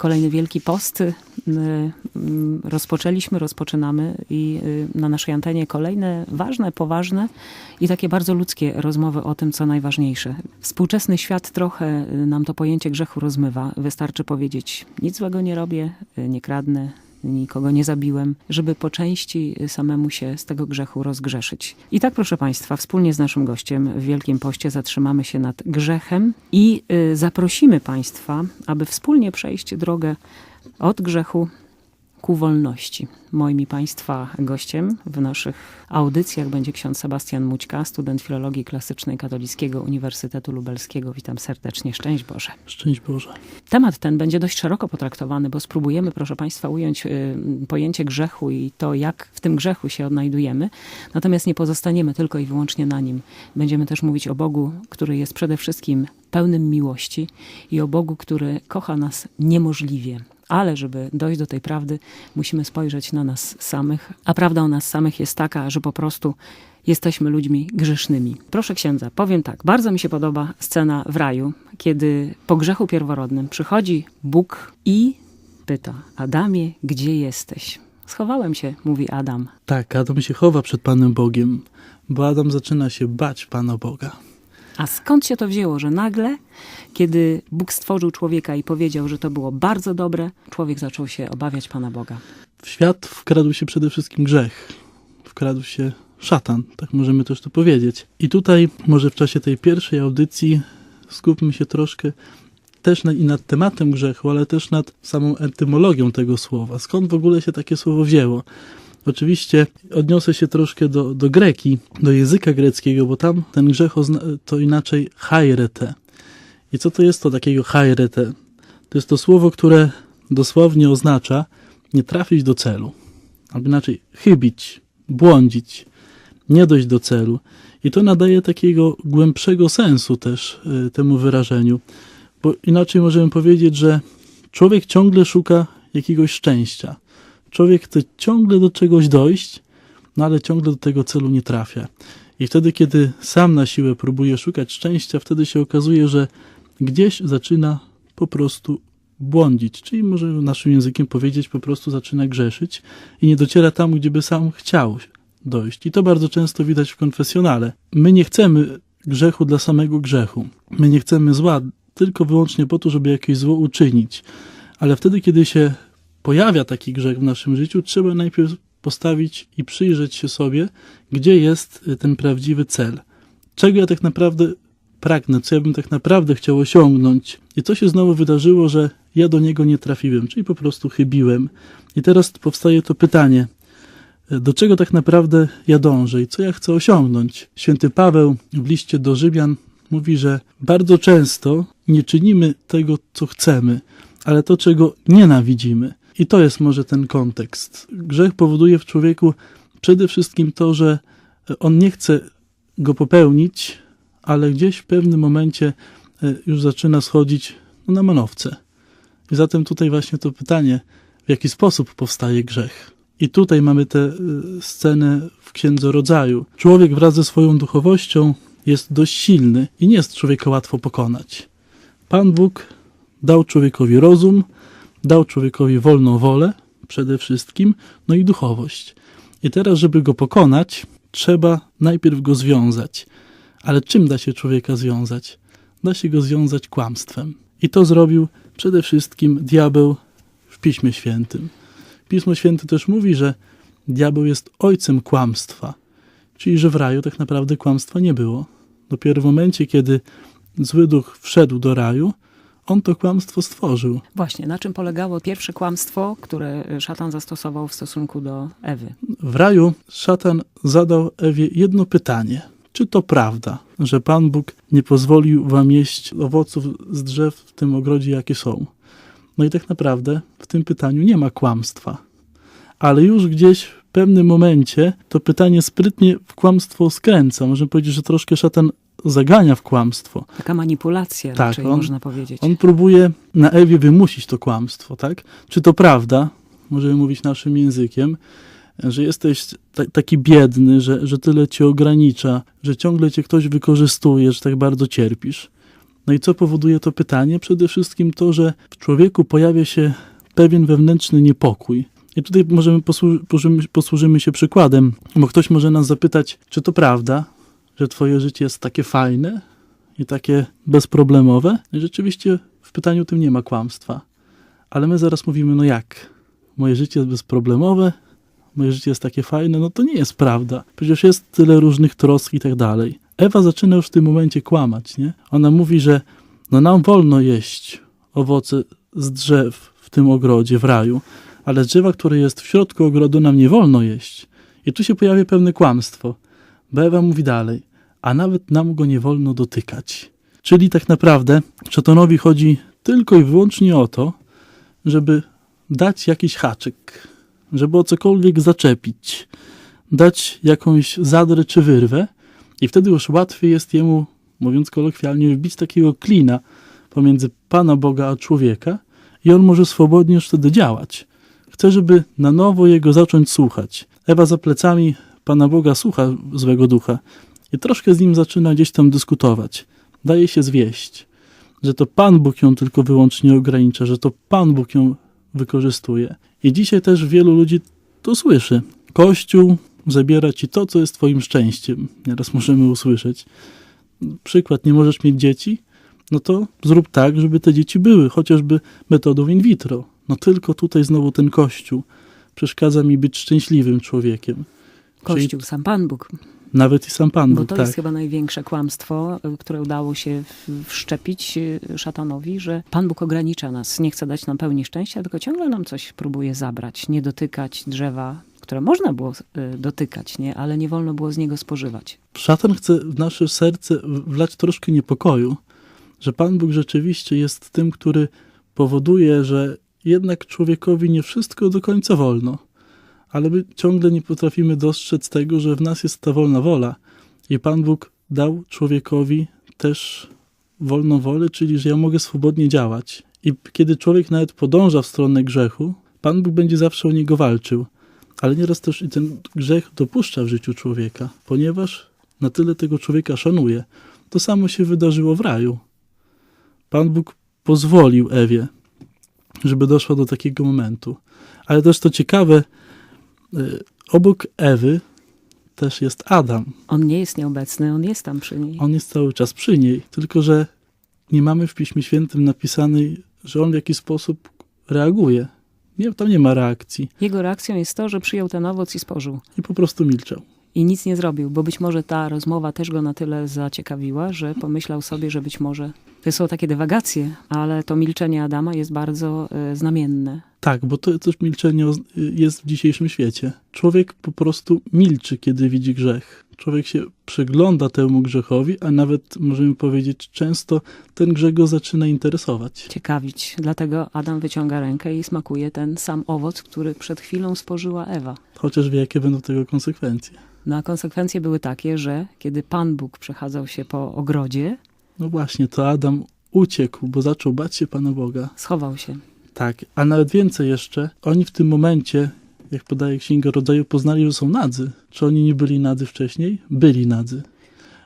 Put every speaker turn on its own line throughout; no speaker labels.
kolejny Wielki Post. Y, mm, Rozpoczęliśmy, rozpoczynamy i y, na naszej antenie kolejne ważne, poważne i takie bardzo ludzkie rozmowy o tym, co najważniejsze. Współczesny świat trochę y, nam to pojęcie grzechu rozmywa. Wystarczy powiedzieć, nic złego nie robię, nie kradnę, nikogo nie zabiłem, żeby po części samemu się z tego grzechu rozgrzeszyć. I tak, proszę Państwa, wspólnie z naszym gościem w Wielkim Poście zatrzymamy się nad grzechem i y, zaprosimy Państwa, aby wspólnie przejść drogę od grzechu ku wolności. Moim i Państwa gościem w naszych audycjach będzie ksiądz Sebastian Mućka, student filologii klasycznej Katolickiego Uniwersytetu Lubelskiego. Witam serdecznie. Szczęść Boże.
Szczęść Boże.
Temat ten będzie dość szeroko potraktowany, bo spróbujemy, proszę Państwa, ująć y, pojęcie grzechu i to, jak w tym grzechu się odnajdujemy. Natomiast nie pozostaniemy tylko i wyłącznie na nim. Będziemy też mówić o Bogu, który jest przede wszystkim pełnym miłości i o Bogu, który kocha nas niemożliwie. Ale żeby dojść do tej prawdy, musimy spojrzeć na nas samych. A prawda o nas samych jest taka, że po prostu jesteśmy ludźmi grzesznymi. Proszę księdza, powiem tak, bardzo mi się podoba scena w raju, kiedy po grzechu pierworodnym przychodzi Bóg i pyta: Adamie, gdzie jesteś? Schowałem się, mówi Adam.
Tak, Adam się chowa przed Panem Bogiem, bo Adam zaczyna się bać Pana Boga.
A skąd się to wzięło, że nagle, kiedy Bóg stworzył człowieka i powiedział, że to było bardzo dobre, człowiek zaczął się obawiać Pana Boga?
W świat wkradł się przede wszystkim grzech. Wkradł się szatan, tak możemy też to powiedzieć. I tutaj może w czasie tej pierwszej audycji skupmy się troszkę też i nad tematem grzechu, ale też nad samą etymologią tego słowa. Skąd w ogóle się takie słowo wzięło? Oczywiście odniosę się troszkę do, do greki, do języka greckiego, bo tam ten grzech to inaczej hairete. I co to jest to takiego hairete? To jest to słowo, które dosłownie oznacza nie trafić do celu. Albo inaczej chybić, błądzić, nie dojść do celu. I to nadaje takiego głębszego sensu też y, temu wyrażeniu. Bo inaczej możemy powiedzieć, że człowiek ciągle szuka jakiegoś szczęścia. Człowiek chce ciągle do czegoś dojść, no ale ciągle do tego celu nie trafia. I wtedy, kiedy sam na siłę próbuje szukać szczęścia, wtedy się okazuje, że gdzieś zaczyna po prostu błądzić, czyli może naszym językiem powiedzieć, po prostu zaczyna grzeszyć i nie dociera tam, gdzie by sam chciał dojść. I to bardzo często widać w konfesjonale. My nie chcemy grzechu dla samego grzechu. My nie chcemy zła tylko wyłącznie po to, żeby jakieś zło uczynić. Ale wtedy, kiedy się pojawia taki grzech w naszym życiu, trzeba najpierw postawić i przyjrzeć się sobie, gdzie jest y, ten prawdziwy cel. Czego ja tak naprawdę pragnę, co ja bym tak naprawdę chciał osiągnąć. I co się znowu wydarzyło, że ja do niego nie trafiłem, czyli po prostu chybiłem. I teraz powstaje to pytanie, y, do czego tak naprawdę ja dążę i co ja chcę osiągnąć. Święty Paweł w liście do Rzymian mówi, że bardzo często nie czynimy tego, co chcemy, ale to, czego nienawidzimy. I to jest może ten kontekst. Grzech powoduje w człowieku przede wszystkim to, że on nie chce go popełnić, ale gdzieś w pewnym momencie e, już zaczyna schodzić no, na manowce. I zatem tutaj właśnie to pytanie, w jaki sposób powstaje grzech. I tutaj mamy tę e, scenę w Księdze Rodzaju. Człowiek wraz ze swoją duchowością jest dość silny i nie jest człowieka łatwo pokonać. Pan Bóg dał człowiekowi rozum, dał człowiekowi wolną wolę przede wszystkim, no i duchowość. I teraz, żeby go pokonać, trzeba najpierw go związać. Ale czym da się człowieka związać? Da się go związać kłamstwem. I to zrobił przede wszystkim diabeł w Piśmie Świętym. Pismo Święte też mówi, że diabeł jest ojcem kłamstwa, czyli że w raju tak naprawdę kłamstwa nie było. Dopiero w momencie, kiedy zły duch wszedł do raju, on to kłamstwo stworzył.
Właśnie, na czym polegało pierwsze kłamstwo, które szatan zastosował w stosunku do Ewy?
W raju szatan zadał Ewie jedno pytanie. Czy to prawda, że Pan Bóg nie pozwolił wam jeść owoców z drzew w tym ogrodzie, jakie są? No i tak naprawdę w tym pytaniu nie ma kłamstwa. Ale już gdzieś w pewnym momencie to pytanie sprytnie w kłamstwo skręca. Możemy powiedzieć, że troszkę szatan zagania w kłamstwo.
Taka manipulacja,
Tak,
raczej
on-
można powiedzieć.
On próbuje na Ewie wymusić to kłamstwo, tak? Czy to prawda, możemy mówić naszym językiem, że jesteś ta, taki biedny, że, że tyle cię ogranicza, że ciągle cię ktoś wykorzystuje, że tak bardzo cierpisz. No i co powoduje to pytanie? Przede wszystkim to, że w człowieku pojawia się pewien wewnętrzny niepokój. I tutaj możemy posłużymy, posłużymy się przykładem, bo ktoś może nas zapytać, czy to prawda, że twoje życie jest takie fajne i takie bezproblemowe? I rzeczywiście w pytaniu tym nie ma kłamstwa. Ale my zaraz mówimy, no jak? Moje życie jest bezproblemowe, moje życie jest takie fajne, no to nie jest prawda. Przecież jest tyle różnych trosk i tak dalej. Ewa zaczyna już w tym momencie kłamać, nie? Ona mówi, że no nam wolno jeść owoce z drzew w tym ogrodzie, w raju, ale drzewa, które jest w środku ogrodu, nam nie wolno jeść. I tu się pojawia pewne kłamstwo. Bo Ewa mówi dalej, a nawet nam go nie wolno dotykać. Czyli tak naprawdę szatanowi chodzi tylko i wyłącznie o to, żeby dać jakiś haczyk, żeby o cokolwiek zaczepić, dać jakąś zadrę czy wyrwę i wtedy już łatwiej jest jemu, mówiąc kolokwialnie, wbić takiego klina pomiędzy Pana Boga a człowieka i on może swobodnie już wtedy działać. Chce, żeby na nowo jego zacząć słuchać. Ewa za plecami Pana Boga słucha złego ducha i troszkę z nim zaczyna gdzieś tam dyskutować. Daje się zwieść, że to Pan Bóg ją tylko wyłącznie ogranicza, że to Pan Bóg ją wykorzystuje. I dzisiaj też wielu ludzi to słyszy. Kościół zabiera ci to, co jest twoim szczęściem. Nieraz możemy usłyszeć. Przykład, nie możesz mieć dzieci? No to zrób tak, żeby te dzieci były, chociażby metodą in vitro. No tylko tutaj znowu ten Kościół przeszkadza mi być szczęśliwym człowiekiem.
Kościół, sam Pan Bóg.
Nawet i sam Pan
Bo
Bóg,
to
tak.
jest chyba największe kłamstwo, które udało się wszczepić y, szatanowi, że Pan Bóg ogranicza nas, nie chce dać nam pełni szczęścia, tylko ciągle nam coś próbuje zabrać, nie dotykać drzewa, które można było y, dotykać, nie? ale nie wolno było z niego spożywać.
Szatan chce w nasze serce wlać troszkę niepokoju, że Pan Bóg rzeczywiście jest tym, który powoduje, że jednak człowiekowi nie wszystko do końca wolno, ale my ciągle nie potrafimy dostrzec tego, że w nas jest ta wolna wola i Pan Bóg dał człowiekowi też wolną wolę, czyli że ja mogę swobodnie działać. I kiedy człowiek nawet podąża w stronę grzechu, Pan Bóg będzie zawsze o niego walczył. Ale nieraz też i ten grzech dopuszcza w życiu człowieka, ponieważ na tyle tego człowieka szanuje. To samo się wydarzyło w raju. Pan Bóg pozwolił Ewie, żeby doszła do takiego momentu. Ale też to ciekawe, obok Ewy też jest Adam.
On nie jest nieobecny, on jest tam przy niej.
On jest cały czas przy niej, tylko że nie mamy w Piśmie Świętym napisanej, że on w jakiś sposób reaguje. Nie, tam nie ma reakcji.
Jego reakcją jest to, że przyjął ten owoc i spożył.
I po prostu milczał.
I nic nie zrobił, bo być może ta rozmowa też go na tyle zaciekawiła, że pomyślał sobie, że być może to są takie dywagacje, ale to milczenie Adama jest bardzo y, znamienne.
Tak, bo to też milczenie jest w dzisiejszym świecie. Człowiek po prostu milczy, kiedy widzi grzech. Człowiek się przygląda temu grzechowi, a nawet możemy powiedzieć, często ten grzech go zaczyna interesować.
Ciekawić. Dlatego Adam wyciąga rękę i smakuje ten sam owoc, który przed chwilą spożyła Ewa.
Chociaż wie, jakie będą tego konsekwencje.
No a konsekwencje były takie, że kiedy Pan Bóg przechadzał się po ogrodzie,
No właśnie, to Adam uciekł, bo zaczął bać się Pana Boga.
schował się.
Tak, a nawet więcej jeszcze, oni w tym momencie, jak podaje Księga Rodzaju, poznali, że są nadzy. Czy oni nie byli nadzy wcześniej? Byli nadzy.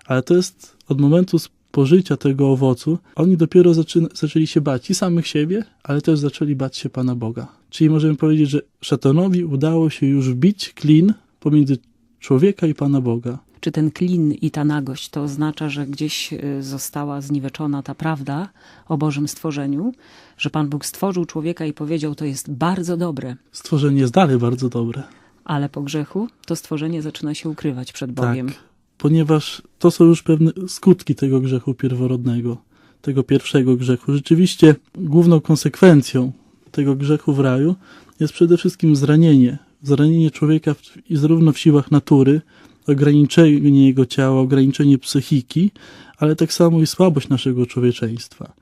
Ale to jest od momentu spożycia tego owocu, oni dopiero zaczyna, zaczęli się bać i samych siebie, ale też zaczęli bać się Pana Boga. Czyli możemy powiedzieć, że szatanowi udało się już wbić klin pomiędzy człowieka i Pana Boga.
Czy ten klin i ta nagość to oznacza, że gdzieś y, została zniweczona ta prawda o Bożym stworzeniu, że Pan Bóg stworzył człowieka i powiedział, to jest bardzo dobre,
Stworzenie jest dalej bardzo dobre.
ale po grzechu to stworzenie zaczyna się ukrywać przed Bogiem.
Tak, ponieważ to są już pewne skutki tego grzechu pierworodnego, tego pierwszego grzechu. Rzeczywiście główną konsekwencją tego grzechu w raju jest przede wszystkim zranienie. Zranienie człowieka w, i zarówno w siłach natury, ograniczenie jego ciała, ograniczenie psychiki, ale tak samo i słabość naszego człowieczeństwa.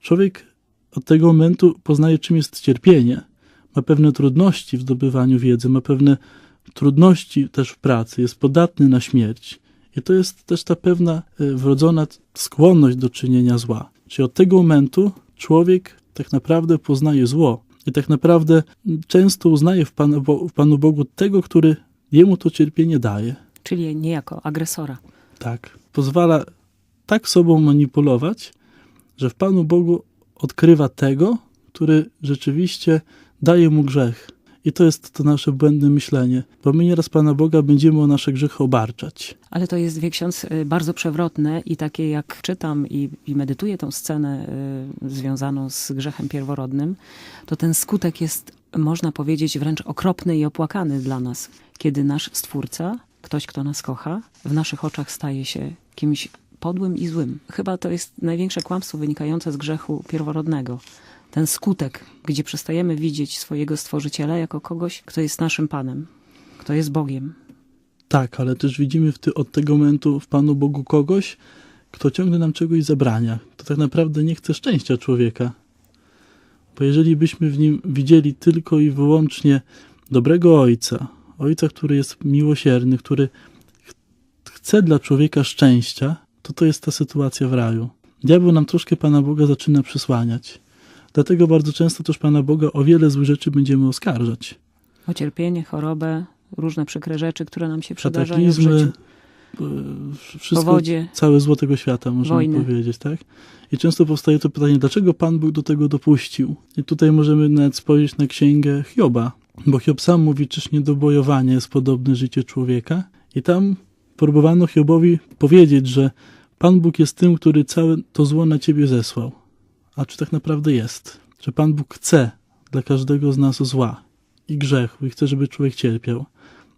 Człowiek od tego momentu poznaje, czym jest cierpienie. Ma pewne trudności w zdobywaniu wiedzy, ma pewne trudności też w pracy, jest podatny na śmierć. I to jest też ta pewna y, wrodzona skłonność do czynienia zła. Czyli od tego momentu człowiek tak naprawdę poznaje zło i tak naprawdę często uznaje w Panu, w Panu Bogu tego, który jemu to cierpienie daje.
Czyli niejako agresora.
Tak. Pozwala tak sobą manipulować, że w Panu Bogu odkrywa tego, który rzeczywiście daje mu grzech. I to jest to nasze błędne myślenie, bo my nieraz Pana Boga będziemy o nasze grzechy obarczać.
Ale to jest, wie ksiądz, y, bardzo przewrotne i takie jak czytam i, i medytuję tą scenę y, związaną z grzechem pierworodnym, to ten skutek jest, można powiedzieć, wręcz okropny i opłakany dla nas. Kiedy nasz Stwórca, ktoś, kto nas kocha, w naszych oczach staje się kimś podłym i złym. Chyba to jest największe kłamstwo wynikające z grzechu pierworodnego. Ten skutek, gdzie przestajemy widzieć swojego Stworzyciela jako kogoś, kto jest naszym Panem, kto jest Bogiem.
Tak, ale też widzimy ty, od tego momentu w Panu Bogu kogoś, kto ciągle nam czegoś zabrania. To tak naprawdę nie chce szczęścia człowieka. Bo jeżeli byśmy w nim widzieli tylko i wyłącznie dobrego Ojca, Ojca, który jest miłosierny, który ch- chce dla człowieka szczęścia, to to jest ta sytuacja w raju. Diabeł nam troszkę Pana Boga zaczyna przysłaniać. Dlatego bardzo często też Pana Boga o wiele złych rzeczy będziemy oskarżać.
o cierpienie, chorobę, różne przykre rzeczy, które nam się przydarzają w życiu.
e, wszystko,
Powodzie.
całe zło tego świata, możemy
Wojny.
powiedzieć, tak? I często powstaje to pytanie, dlaczego Pan Bóg do tego dopuścił? I tutaj możemy nawet spojrzeć na księgę Hioba, bo Hiob sam mówi, czyż nie do bojowania jest podobne życie człowieka? I tam próbowano Hiobowi powiedzieć, że Pan Bóg jest tym, który całe to zło na ciebie zesłał. A czy tak naprawdę jest? Że Pan Bóg chce dla każdego z nas zła i grzechu i chce, żeby człowiek cierpiał?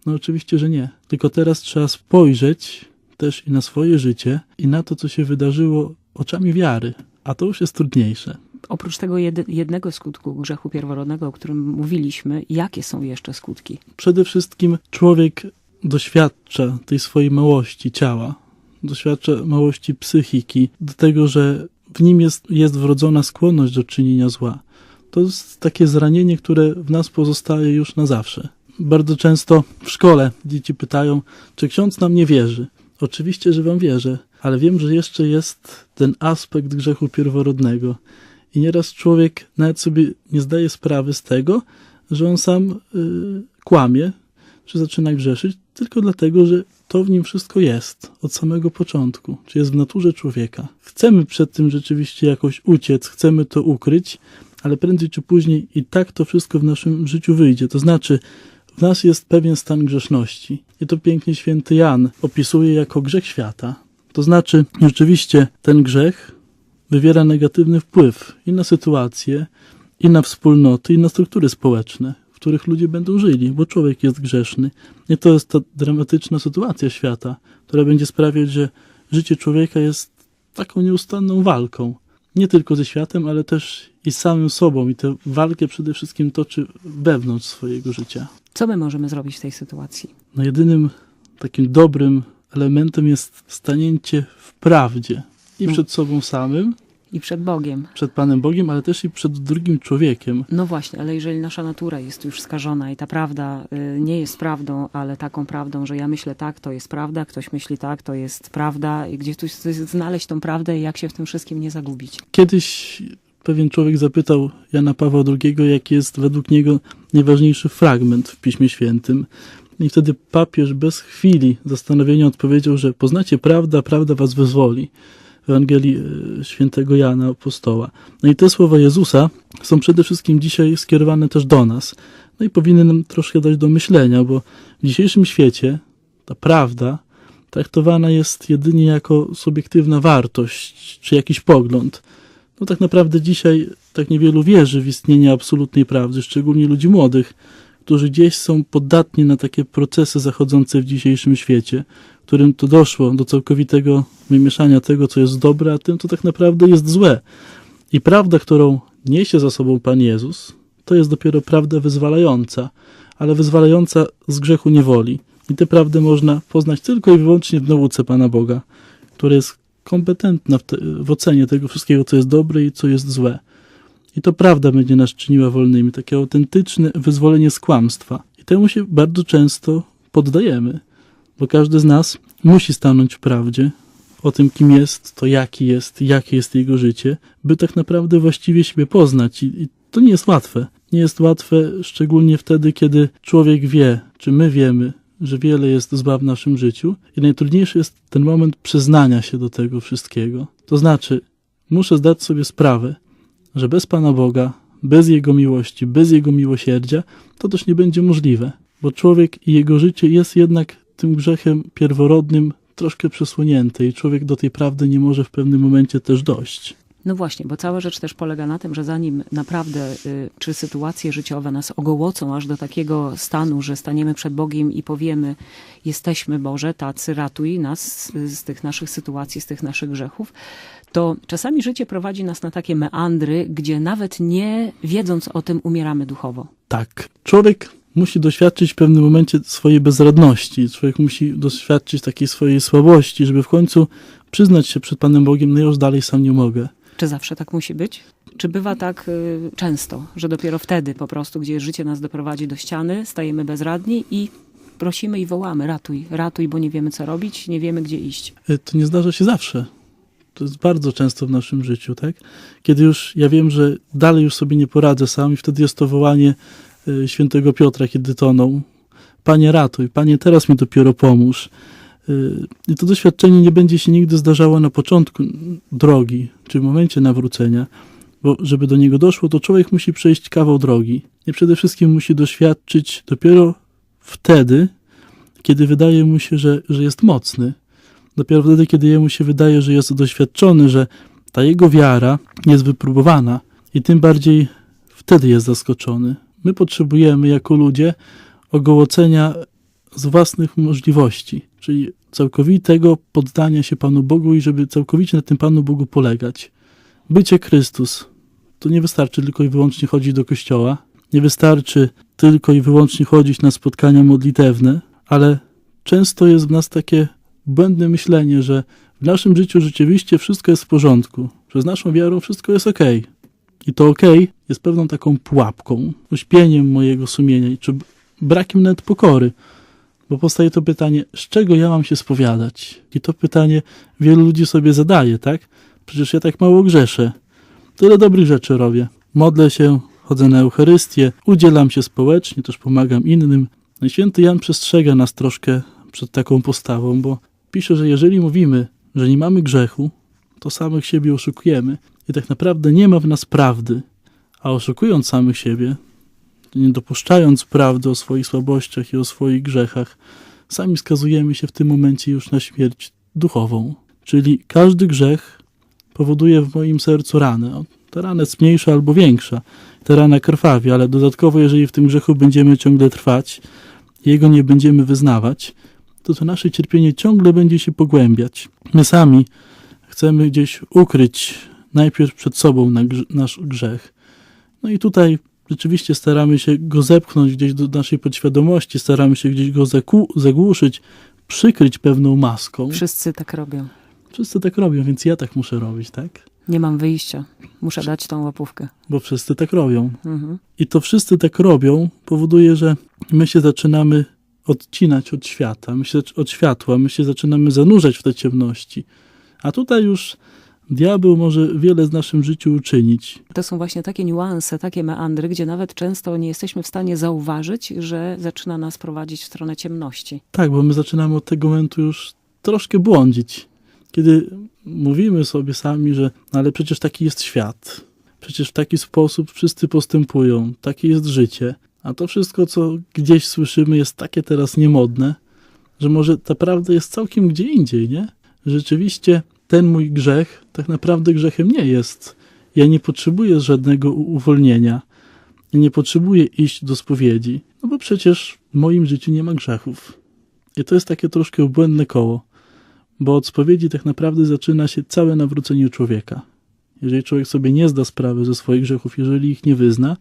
No oczywiście, że nie. Tylko teraz trzeba spojrzeć też i na swoje życie i na to, co się wydarzyło oczami wiary. A to już jest trudniejsze.
Oprócz tego jednego skutku grzechu pierworodnego, o którym mówiliśmy, jakie są jeszcze skutki?
Przede wszystkim człowiek doświadcza tej swojej małości ciała, doświadcza małości psychiki, do tego, że w nim jest, jest wrodzona skłonność do czynienia zła. To jest takie zranienie, które w nas pozostaje już na zawsze. Bardzo często w szkole dzieci pytają, czy ksiądz nam nie wierzy. Oczywiście, że wam wierzę, ale wiem, że jeszcze jest ten aspekt grzechu pierworodnego. I nieraz człowiek nawet sobie nie zdaje sprawy z tego, że on sam y, kłamie, czy zaczyna grzeszyć, tylko dlatego, że to w nim wszystko jest od samego początku, czy jest w naturze człowieka. Chcemy przed tym rzeczywiście jakoś uciec, chcemy to ukryć, ale prędzej czy później i tak to wszystko w naszym życiu wyjdzie. To znaczy, w nas jest pewien stan grzeszności. I to pięknie święty Jan opisuje jako grzech świata. To znaczy, rzeczywiście ten grzech wywiera negatywny wpływ i na sytuację, i na wspólnoty, i na struktury społeczne, w których ludzie będą żyli, bo człowiek jest grzeszny. I to jest ta dramatyczna sytuacja świata, która będzie sprawiać, że życie człowieka jest taką nieustanną walką. Nie tylko ze światem, ale też i samym sobą. I tę walkę przede wszystkim toczy wewnątrz swojego życia.
Co my możemy zrobić w tej sytuacji?
No jedynym takim dobrym elementem jest stanięcie w prawdzie. I
No.
przed sobą samym,
I przed Bogiem.
przed Panem Bogiem, ale też i przed drugim człowiekiem.
No właśnie, ale jeżeli nasza natura jest już skażona i ta prawda y, nie jest prawdą, ale taką prawdą, że ja myślę tak, to jest prawda, ktoś myśli tak, to jest prawda, i gdzie tu znaleźć tą prawdę i jak się w tym wszystkim nie zagubić?
Kiedyś pewien człowiek zapytał Jana Pawła II, jaki jest według niego najważniejszy fragment w Piśmie Świętym. I wtedy papież bez chwili zastanowienia odpowiedział, że poznacie prawdę, a prawda was wyzwoli. Ewangelii e, świętego Jana Apostoła. No i te słowa Jezusa są przede wszystkim dzisiaj skierowane też do nas. No i powinny nam troszkę dać do myślenia, bo w dzisiejszym świecie ta prawda traktowana jest jedynie jako subiektywna wartość, czy jakiś pogląd. No tak naprawdę dzisiaj tak niewielu wierzy w istnienie absolutnej prawdy, szczególnie ludzi młodych, którzy gdzieś są podatni na takie procesy zachodzące w dzisiejszym świecie, którym to doszło do całkowitego wymieszania tego, co jest dobre, a tym, co tak naprawdę jest złe. I prawda, którą niesie za sobą Pan Jezus, to jest dopiero prawda wyzwalająca, ale wyzwalająca z grzechu niewoli. I tę prawdę można poznać tylko i wyłącznie w nauce Pana Boga, która jest kompetentna w, te, w ocenie tego wszystkiego, co jest dobre i co jest złe. I to prawda będzie nas czyniła wolnymi, takie autentyczne wyzwolenie z kłamstwa. I temu się bardzo często poddajemy, bo każdy z nas musi stanąć w prawdzie o tym, kim jest, to jaki jest, jakie jest jego życie, by tak naprawdę właściwie siebie poznać. I, i to nie jest łatwe. Nie jest łatwe, szczególnie wtedy, kiedy człowiek wie, czy my wiemy, że wiele jest zła w naszym życiu i najtrudniejszy jest ten moment przyznania się do tego wszystkiego. To znaczy, muszę zdać sobie sprawę, że bez Pana Boga, bez Jego miłości, bez Jego miłosierdzia, to też nie będzie możliwe, bo człowiek i jego życie jest jednak tym grzechem pierworodnym troszkę przesłonięte i człowiek do tej prawdy nie może w pewnym momencie też dojść.
No właśnie, bo cała rzecz też polega na tym, że zanim naprawdę y, czy sytuacje życiowe nas ogołocą aż do takiego stanu, że staniemy przed Bogiem i powiemy: Jesteśmy Boże, tacy, ratuj nas z, z tych naszych sytuacji, z tych naszych grzechów, to czasami życie prowadzi nas na takie meandry, gdzie nawet nie wiedząc o tym, umieramy duchowo.
Tak. Człowiek musi doświadczyć w pewnym momencie swojej bezradności. Człowiek musi doświadczyć takiej swojej słabości, żeby w końcu przyznać się przed Panem Bogiem, no ja już dalej sam nie mogę.
Czy zawsze tak musi być? Czy bywa tak y, często, że dopiero wtedy po prostu, gdzie życie nas doprowadzi do ściany, stajemy bezradni i prosimy i wołamy: ratuj, ratuj, bo nie wiemy co robić, nie wiemy gdzie iść.
Y, To nie zdarza się zawsze. To jest bardzo często w naszym życiu, tak? Kiedy już ja wiem, że dalej już sobie nie poradzę sam i wtedy jest to wołanie świętego Piotra, kiedy tonął. Panie ratuj, Panie teraz mi dopiero pomóż. Y, I to doświadczenie nie będzie się nigdy zdarzało na początku drogi, czy w momencie nawrócenia, bo żeby do niego doszło, to człowiek musi przejść kawał drogi. I przede wszystkim musi doświadczyć dopiero wtedy, kiedy wydaje mu się, że, że jest mocny. Dopiero wtedy, kiedy jemu się wydaje, że jest doświadczony, że ta jego wiara jest wypróbowana i tym bardziej wtedy jest zaskoczony. My potrzebujemy jako ludzie ogołocenia z własnych możliwości, czyli całkowitego poddania się Panu Bogu i żeby całkowicie na tym Panu Bogu polegać. Bycie Chrystus to nie wystarczy tylko i wyłącznie chodzić do kościoła, nie wystarczy tylko i wyłącznie chodzić na spotkania modlitewne, ale często jest w nas takie błędne myślenie, że w naszym życiu rzeczywiście wszystko jest w porządku, że z naszą wiarą wszystko jest ok. I to ok jest pewną taką pułapką, uśpieniem mojego sumienia, czy brakiem nawet pokory. Bo powstaje to pytanie, z czego ja mam się spowiadać? I to pytanie wielu ludzi sobie zadaje, tak? Przecież ja tak mało grzeszę. Tyle dobrych rzeczy robię. Modlę się, chodzę na Eucharystię, udzielam się społecznie, też pomagam innym. No święty Jan przestrzega nas troszkę przed taką postawą, bo pisze, że jeżeli mówimy, że nie mamy grzechu, to samych siebie oszukujemy i tak naprawdę nie ma w nas prawdy. A oszukując samych siebie, nie dopuszczając prawdy o swoich słabościach i o swoich grzechach, sami skazujemy się w tym momencie już na śmierć duchową. Czyli każdy grzech powoduje w moim sercu ranę. Ta rana jest mniejsza albo większa. Ta rana krwawi, ale dodatkowo, jeżeli w tym grzechu będziemy ciągle trwać, jego nie będziemy wyznawać, to to nasze cierpienie ciągle będzie się pogłębiać. My sami chcemy gdzieś ukryć najpierw przed sobą na nasz grzech. No i tutaj rzeczywiście staramy się go zepchnąć gdzieś do naszej podświadomości, staramy się gdzieś go zagłuszyć, przykryć pewną maską.
Wszyscy tak robią.
Wszyscy tak robią, więc ja tak muszę robić, tak?
Nie mam wyjścia. Muszę dać tą łapówkę.
Bo wszyscy tak robią.
Mhm.
I to wszyscy tak robią powoduje, że my się zaczynamy odcinać od świata, my się, od światła, my się zaczynamy zanurzać w te ciemności. A tutaj już diabeł może wiele z naszym życiu uczynić.
To są właśnie takie niuanse, takie meandry, gdzie nawet często nie jesteśmy w stanie zauważyć, że zaczyna nas prowadzić w stronę ciemności.
Tak, bo my zaczynamy od tego momentu już troszkę błądzić. Kiedy mówimy sobie sami, że no ale przecież taki jest świat, przecież w taki sposób wszyscy postępują, takie jest życie, a to wszystko, co gdzieś słyszymy, jest takie teraz niemodne, że może ta prawda jest całkiem gdzie indziej, nie? Rzeczywiście ten mój grzech tak naprawdę grzechem nie jest. Ja nie potrzebuję żadnego uwolnienia. Ja nie potrzebuję iść do spowiedzi, no bo przecież w moim życiu nie ma grzechów. I to jest takie troszkę błędne koło, bo od spowiedzi tak naprawdę zaczyna się całe nawrócenie człowieka. Jeżeli człowiek sobie nie zda sprawy ze swoich grzechów, jeżeli ich nie wyzna,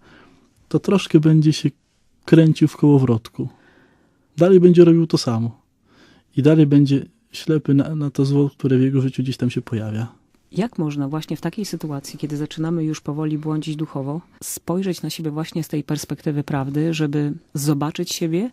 to troszkę będzie się kręcił w kołowrotku. Dalej będzie robił to samo. I dalej będzie ślepy na, na to zło, które w jego życiu gdzieś tam się pojawia.
Jak można właśnie w takiej sytuacji, kiedy zaczynamy już powoli błądzić duchowo, spojrzeć na siebie właśnie z tej perspektywy prawdy, żeby zobaczyć siebie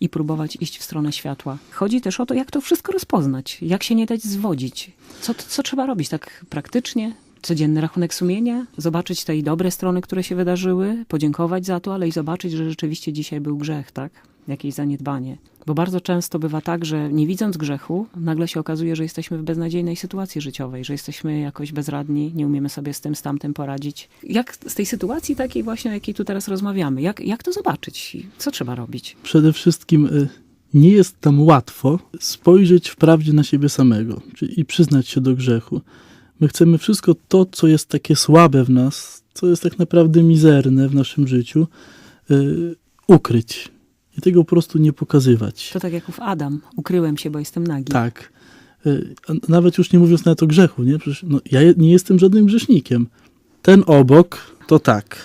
i próbować iść w stronę światła? Chodzi też o to, jak to wszystko rozpoznać, jak się nie dać zwodzić. Co, co trzeba robić tak praktycznie? Codzienny rachunek sumienia, zobaczyć te dobre strony, które się wydarzyły, podziękować za to, ale i zobaczyć, że rzeczywiście dzisiaj był grzech, tak? Jakieś zaniedbanie. Bo bardzo często bywa tak, że nie widząc grzechu, nagle się okazuje, że jesteśmy w beznadziejnej sytuacji życiowej, że jesteśmy jakoś bezradni, nie umiemy sobie z tym, z tamtym poradzić. Jak z tej sytuacji takiej właśnie, o jakiej tu teraz rozmawiamy, jak, jak to zobaczyć? Co trzeba robić?
Przede wszystkim y, nie jest tam łatwo spojrzeć wprawdzie na siebie samego i przyznać się do grzechu. My chcemy wszystko to, co jest takie słabe w nas, co jest tak naprawdę mizerne w naszym życiu, y, ukryć i tego po prostu nie pokazywać.
To tak jak ów Adam, ukryłem się, bo jestem nagi.
Tak. Y, Nawet już nie mówiąc nawet o grzechu, nie? Przecież no, ja nie jestem żadnym grzesznikiem. Ten obok, to tak.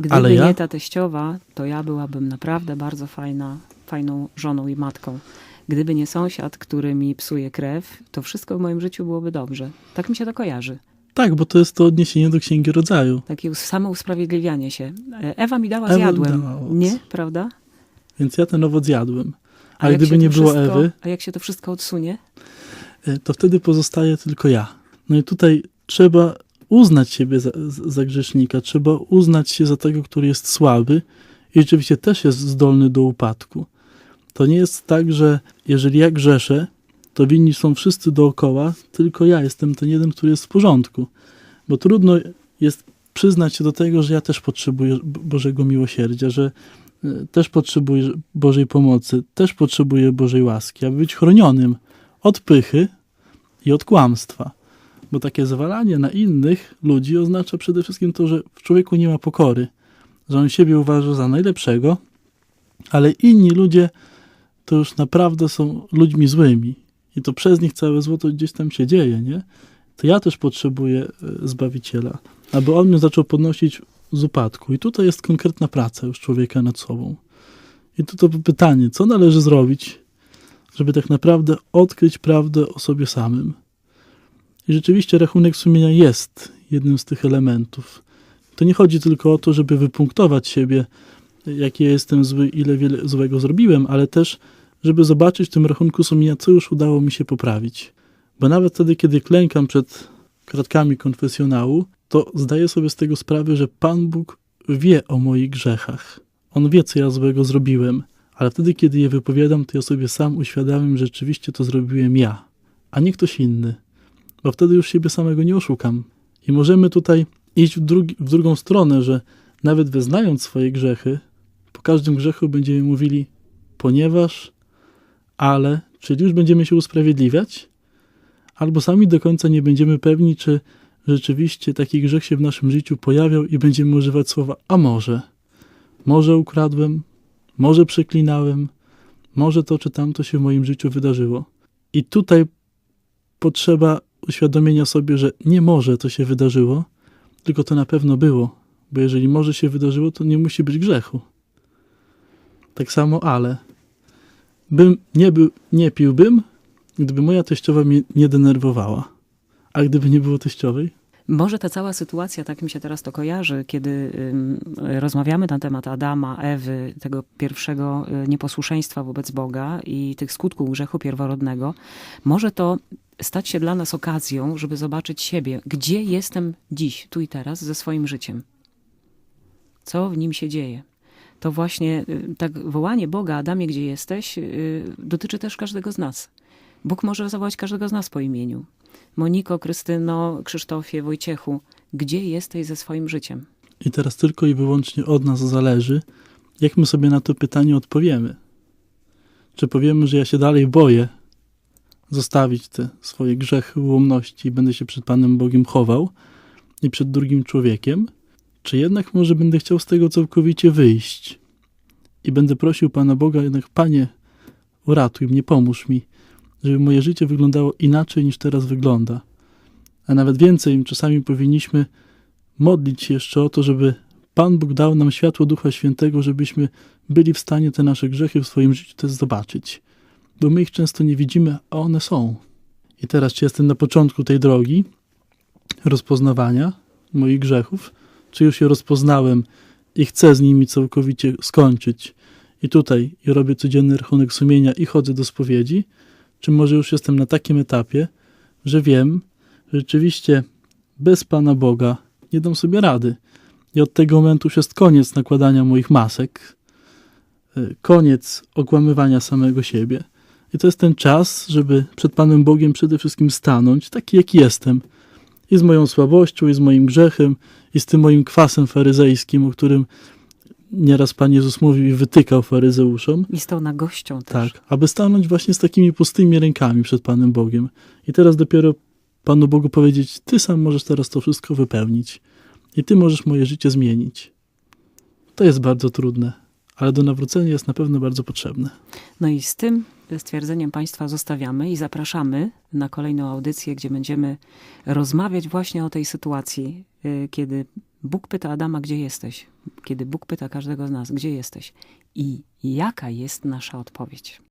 Gdyby
Ale ja-
nie ta teściowa, to ja byłabym naprawdę bardzo fajna, fajną żoną i matką. Gdyby nie sąsiad, który mi psuje krew, to wszystko w moim życiu byłoby dobrze. Tak mi się to kojarzy.
Tak, bo to jest to odniesienie do Księgi Rodzaju.
Takie samo usprawiedliwianie się. E, Ewa mi dała,
Ewa
zjadłem.
dała.
Nie, prawda?
Więc ja ten owoc zjadłem. A, gdyby nie było
wszystko,
Ewy,
A jak się to wszystko odsunie?
y, to wtedy pozostaje tylko ja. No i tutaj trzeba uznać siebie za, za grzesznika, trzeba uznać się za tego, który jest słaby i rzeczywiście też jest zdolny do upadku. To nie jest tak, że jeżeli ja grzeszę, to winni są wszyscy dookoła, tylko ja jestem ten jeden, który jest w porządku. Bo trudno jest przyznać się do tego, że ja też potrzebuję Bo- Bożego miłosierdzia, że też potrzebuję Bożej pomocy, też potrzebuję Bożej łaski, aby być chronionym od pychy i od kłamstwa. Bo takie zwalanie na innych ludzi oznacza przede wszystkim to, że w człowieku nie ma pokory, że on siebie uważa za najlepszego, ale inni ludzie to już naprawdę są ludźmi złymi i to przez nich całe zło to gdzieś tam się dzieje, nie? To ja też potrzebuję e, Zbawiciela, aby On mnie zaczął podnosić z upadku. I tutaj jest konkretna praca już człowieka nad sobą. I tu to pytanie, co należy zrobić, żeby tak naprawdę odkryć prawdę o sobie samym. I rzeczywiście rachunek sumienia jest jednym z tych elementów. To nie chodzi tylko o to, żeby wypunktować siebie, jaki ja jestem zły, ile wiele złego zrobiłem, ale też, żeby zobaczyć w tym rachunku sumienia, co już udało mi się poprawić. Bo nawet wtedy, kiedy klękam przed kratkami konfesjonału, to zdaję sobie z tego sprawę, że Pan Bóg wie o moich grzechach. On wie, co ja złego zrobiłem, ale wtedy, kiedy je wypowiadam, to ja sobie sam uświadamiam, że rzeczywiście to zrobiłem ja, a nie ktoś inny. Bo wtedy już siebie samego nie oszukam. I możemy tutaj iść w, drugi, w drugą stronę, że nawet wyznając swoje grzechy, po każdym grzechu będziemy mówili ponieważ, ale, czyli już będziemy się usprawiedliwiać, albo sami do końca nie będziemy pewni, czy rzeczywiście taki grzech się w naszym życiu pojawiał i będziemy używać słowa a może. Może ukradłem, może przeklinałem, może to czy tamto się w moim życiu wydarzyło. I tutaj potrzeba uświadomienia sobie, że nie może to się wydarzyło, tylko to na pewno było, bo jeżeli może się wydarzyło, to nie musi być grzechu. Tak samo ale. Bym nie, był, nie piłbym, gdyby moja teściowa mnie nie denerwowała. A gdyby nie było teściowej?
Może ta cała sytuacja, tak mi się teraz to kojarzy, kiedy rozmawiamy na temat Adama, Ewy, tego pierwszego y, nieposłuszeństwa wobec Boga i tych skutków grzechu pierworodnego, może to stać się dla nas okazją, żeby zobaczyć siebie, gdzie jestem dziś, tu i teraz, ze swoim życiem. Co w nim się dzieje. To właśnie y, tak wołanie Boga, Adamie, gdzie jesteś, y, dotyczy też każdego z nas. Bóg może zawołać każdego z nas po imieniu. Moniko, Krystyno, Krzysztofie, Wojciechu, gdzie jesteś ze swoim życiem?
I teraz tylko i wyłącznie od nas zależy, jak my sobie na to pytanie odpowiemy. Czy powiemy, że ja się dalej boję zostawić te swoje grzechy, ułomności i będę się przed Panem Bogiem chował i przed drugim człowiekiem, czy jednak może będę chciał z tego całkowicie wyjść i będę prosił Pana Boga, jednak Panie, uratuj mnie, pomóż mi, żeby moje życie wyglądało inaczej niż teraz wygląda. A nawet więcej, czasami powinniśmy modlić się jeszcze o to, żeby Pan Bóg dał nam światło Ducha Świętego, żebyśmy byli w stanie te nasze grzechy w swoim życiu też zobaczyć. Bo my ich często nie widzimy, a one są. I teraz, czy jestem na początku tej drogi rozpoznawania moich grzechów, czy już je rozpoznałem i chcę z nimi całkowicie skończyć i tutaj i robię codzienny rachunek sumienia i chodzę do spowiedzi, czy może już jestem na takim etapie, że wiem, że rzeczywiście bez Pana Boga nie dam sobie rady. I od tego momentu już jest koniec nakładania moich masek, y, koniec okłamywania samego siebie. I to jest ten czas, żeby przed Panem Bogiem przede wszystkim stanąć, taki jak jestem. I z moją słabością, i z moim grzechem, i z tym moim kwasem faryzejskim, o którym nieraz Pan Jezus mówił i wytykał faryzeuszom.
I z tą nagością też.
Tak, aby stanąć właśnie z takimi pustymi rękami przed Panem Bogiem. I teraz dopiero Panu Bogu powiedzieć: Ty sam możesz teraz to wszystko wypełnić. I Ty możesz moje życie zmienić. To jest bardzo trudne, ale do nawrócenia jest na pewno bardzo potrzebne.
No i z tym stwierdzeniem Państwa zostawiamy i zapraszamy na kolejną audycję, gdzie będziemy rozmawiać właśnie o tej sytuacji, y, kiedy Bóg pyta Adama, gdzie jesteś? Kiedy Bóg pyta każdego z nas, gdzie jesteś? I jaka jest nasza odpowiedź?